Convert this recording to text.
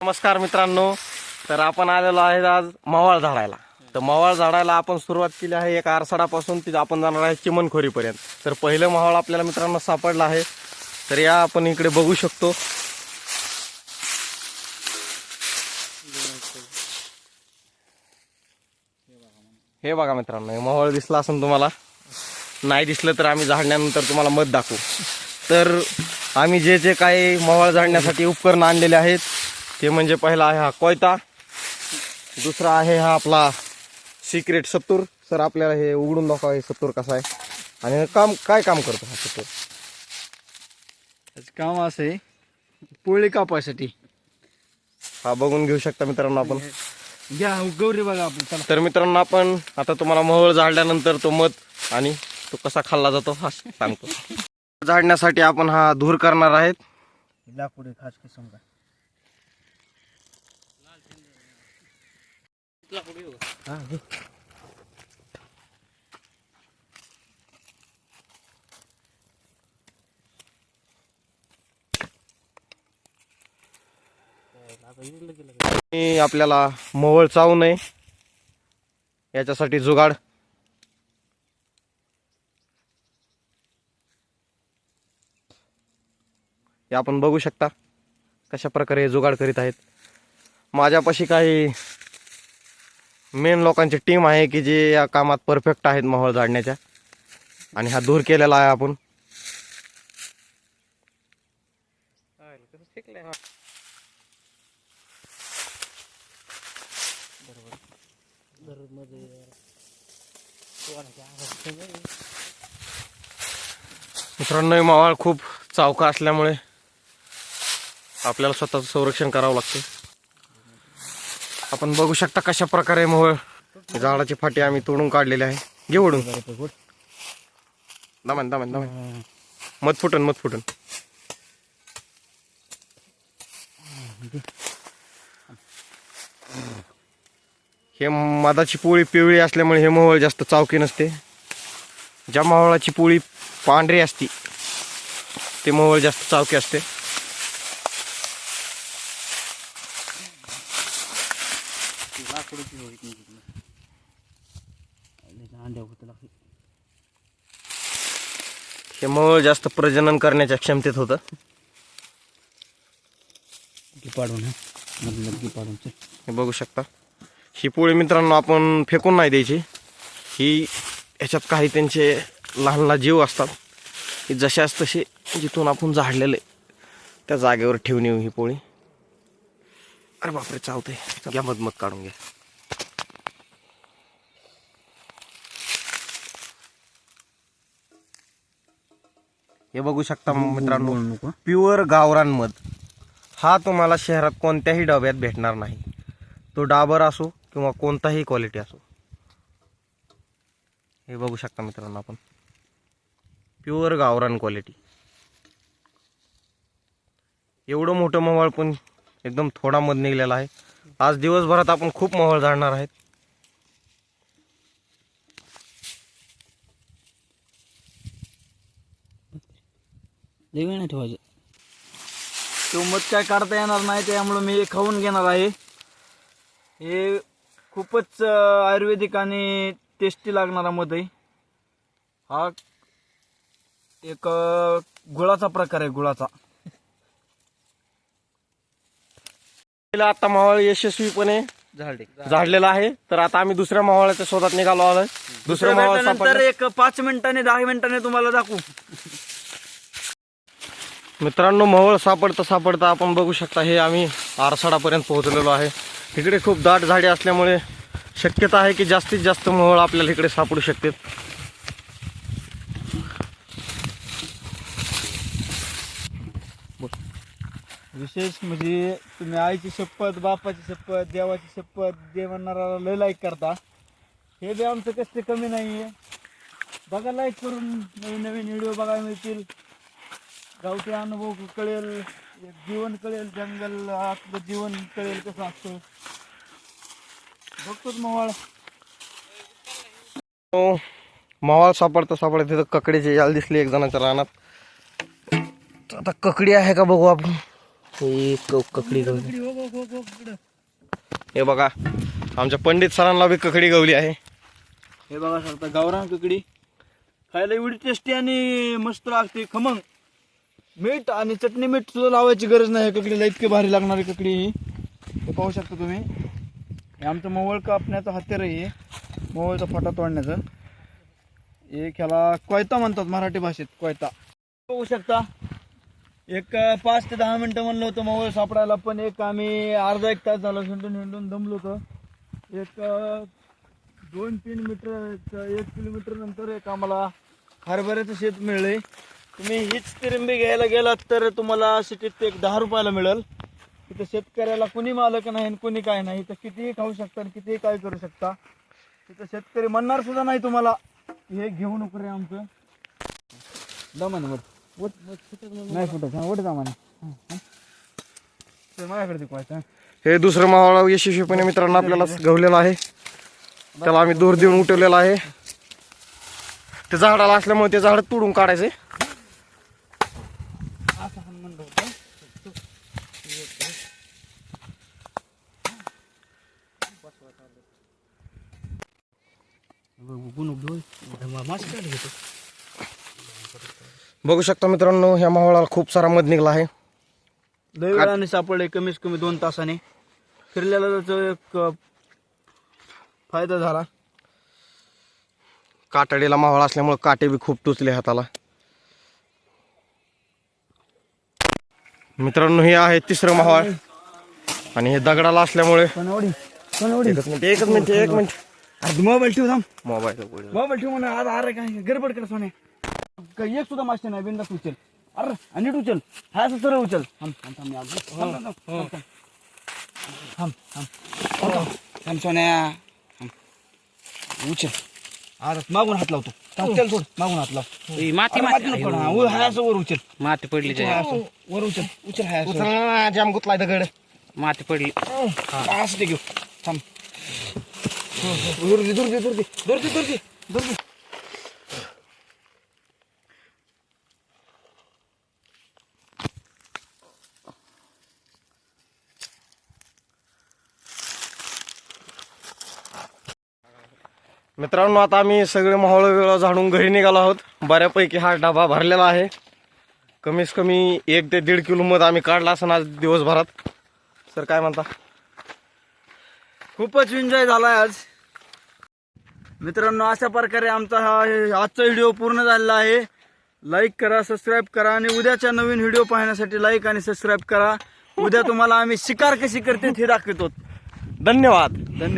नमस्कार मित्रांनो तर आपण आलेलो आहे आज मवाळ झाडायला. तर मवाळ झाडायला आपण सुरुवात केली आहे एक आरसाडापासून तिथे आपण जाणार आहे चिमणखोरीपर्यंत तर पहिलं मावळ आपल्याला मित्रांनो सापडलं आहे. तर या आपण इकडे बघू शकतो. हे बघा मित्रांनो हे मोहळ दिसला असं तुम्हाला? नाही दिसलं तर आम्ही झाडण्यानंतर तुम्हाला मत दाखवू. तर आम्ही जे जे काही मोहळ झाडण्यासाठी उपकरण आणलेले आहेत ते म्हणजे पहिला आहे हा कोयता. दुसरा आहे हा आपला सिक्रेट सत्तूर. सर आपल्याला हे उघडून दाखवा हे सत्तूर कसा आहे. आणि काम काय काम करतो हा सत्तूर? त्याचं काम असं आहे पोळी कापायसाठी. हा बघून घेऊ शकता मित्रांनो आपण. घ्या गौरी बघा आपण चला. तर मित्रांनो आपण आता तुम्हाला मोहळ झाडल्यानंतर तो मध आणि तो कसा खाल्ला जातो हा सांगतो. झाडण्यासाठी आपण हा धूर करणार आहेत. लाकूड खास आणि आपल्याला मोवळ चावू नये. याच्यासाठी जुगाड. हे आपण बघू शकता कशा प्रकारे जुगाड करीत आहेत. माझ्यापाशी काही मेन लोकांची टीम आहे की जे या कामात परफेक्ट आहेत मोहळ झाडण्याच्या आणि हा दूर केलेला आहे आपण. मित्रांनो हे मावळ खूप चावका असल्यामुळे आपल्याला स्वतःचं संरक्षण करावं लागते आपण बघू शकता कशा प्रकारे मोहळ झाडाची फाटी आम्ही तोडून काढलेली आहे. घे ओढून. दमन दमन दमन. मत फुटन मत फुटन. हे मधाची पोळी पिवळी असल्यामुळे हे मोहळ जास्त चावकी नसते. ज्या मोहळाची पोळी पांढरी असती ते मोहळ जास्त चावकी असते. लाकूडची अंड्या होतं लागते हे मोहळ जास्त प्रजनन करण्याच्या क्षमतेत होतं. की पाडून हा. मधलं की पाडून चल. हे बघू शकता. ही पोळी मित्रांनो आपण फेकून नाही द्यायची. ही ह्याच्यात काही त्यांचे लहान लहान जीव असतात. की जशाच तसे जिथून आपण झाडलेले त्या जागेवर ठेवून येऊ ही पोळी. अरे बापरे चावते घ्या मधमत काढून घ्या. हे बघू शकता मित्रांनो प्युअर गावरान मध. हा तुम्हाला शहरात कोणत्याही डब्यात भेटणार नाही. तो डाबर असो किंवा कोणताही क्वालिटी असो. हे बघू शकता मित्रांनो आपण. प्युअर गावरान क्वालिटी एवढं मोठं मोहळ पण एकदम थोडा मध निघलेला आहे. आज दिवसभरात आपण खूप मोहळ जाणणार आहेत. लई नाही ठेवायचं तो मध काय काढता येणार नाही त्यामुळे मी हे खाऊन घेणार आहे. हे खूपच आयुर्वेदिक आणि टेस्टी लागणारा मध आहे. हा एक गुळाचा प्रकार आहे गुळाचा पहिला आता मावळ यशस्वीपणे झाडे झाडलेला आहे. तर आता आम्ही दुसऱ्या मावळाच्या शोधात निघालो आलोय दुसऱ्या मावळ नंतर सापडलं. एक पाच मिनिटांनी दहा मिनिटांनी तुम्हाला दाखवू. मित्रांनो मोहळ सापडता सापडता आपण बघू शकता हे आम्ही आरसाडापर्यंत पोहोचलेलो आहे. इकडे खूप दाट झाडे असल्यामुळे शक्यता आहे की जास्तीत जास्त मोहळ आपल्याला इकडे सापडू शकते विशेष म्हणजे तुम्ही आईची शपथ बापाची शपथ देवाची शपथ देवणारा लय लाईक करता. हे बी आमचं कष्ट कमी नाही आहे बघा लाईक करून नवीन नवीन व्हिडिओ बघायला मिळतील. गावठी अनुभव कळेल एक जीवन कळेल जंगल आपलं जीवन कळेल कसं असतं. बघतोच मोवाळ. तो हो, मावळ सापडता सापडता तिथं ककडीची याल दिसली एक जणाच्या रानात. आता ककडी आहे का बघू आपण? ही ककडी गवली. हे बघा आमच्या पंडित सरांना बी ककडी गवली आहे. हे बघा सर गावरान ककडी. खायला एवढी टेस्टी आणि मस्त लागते खमंग. मीठ आणि चटणी मीठ सुद्धा लावायची गरज नाही. ककडीला इतकी भारी लागणारी ककडी ही. हे पाहू शकता तुम्ही. हे आमचं मोवळ कापण्याचं हत्यार आहे मवळचा मोवळचा फाटा तोडण्याचं. एक ह्याला कोयता म्हणतात मराठी भाषेत कोयता. बघू शकता. एक पाच ते दहा मिनिटं म्हणलं होतं मावळ सापडायला पण एक आम्ही अर्धा एक तास झाला हिंडून हिंडून दमलो होतो. एक दोन तीन मीटर एक किलोमीटर नंतर एक आम्हाला हरभऱ्याचं शेत मिळले तुम्ही हीच तिरंबी घ्यायला गेलात तर तुम्हाला सिटीत एक दहा रुपयाला मिळेल. तिथं शेतकऱ्याला कुणी मालक नाही आणि कुणी काय नाही. तर कितीही खाऊ शकता आणि कितीही काय करू शकता. तिथं शेतकरी म्हणणार सुद्धा नाही तुम्हाला. हे घेऊ नको रे आमचं. दमाने वट नाही फुटत हा वट हे दुसरं मावळा यशस्वीपणे मित्रांनो आपल्याला गवलेलं आहे. त्याला आम्ही दूर देऊन उठवलेला आहे. ते झाडाला असल्यामुळे ते झाड तोडून काढायचे. म्हणलं होतं. बघू शकता मित्रांनो ह्या मावळाला खूप सारा मध निघला आहे. लय वेळाने सापडले कमीत कमी दोन तासाने. फिरल्याला त्याचा एक अ, फायदा झाला. कातडीला मावळा असल्यामुळे काटे बी खूप टुचले हाताला. मित्रांनो हे आहे तिसरं मावळ. आणि हे दगडाला असल्यामुळे एकच मिनिट एक मिनिट. मोबाईल ठेव थांब. मोबाईल मोबाईल ठेव म्हणा आज अरे काय? गडबड कर सोने एक सुद्धा मासे नाही बिंदास उचल. अरे आणि नीट उचल. हा असं सरळ उचल. थांब थांब थांब मी आलो. थांब, थांब, थांब, थांब. थांब थांब थांब, थांब. थांब सोन्या. थांब. उचल. अरे मागून हात लावतो. थांब, चल सोड मागून हात लाव. माती अरे, माती. नको ना. हाय असं वर उचल. माती पडली असं. वर उचल. उचल असं. जाम गुतलाय दगड. माती पडली. हा, असं ते घेऊ. थांब. हो, हो. दूर दे दूर दे दूर दे दूर दे दूर दे दूर दे मित्रांनो आता आम्ही सगळे मोहळ वेळ झाडून घरी निघालो आहोत. बऱ्यापैकी हा डबा भरलेला आहे. कमीत कमी एक ते दीड किलो मध आम्ही काढला असं आज दिवसभरात. सर काय म्हणता? खूपच एन्जॉय झालाय आज. मित्रांनो अशा प्रकारे आमचा हा आजचा व्हिडिओ पूर्ण झालेला आहे. लाईक करा सबस्क्राईब करा आणि उद्याच्या नवीन व्हिडिओ पाहण्यासाठी लाईक आणि सबस्क्राईब करा. उद्या तुम्हाला आम्ही शिकार कशी करते हे दाखवतो. धन्यवाद. धन्यवाद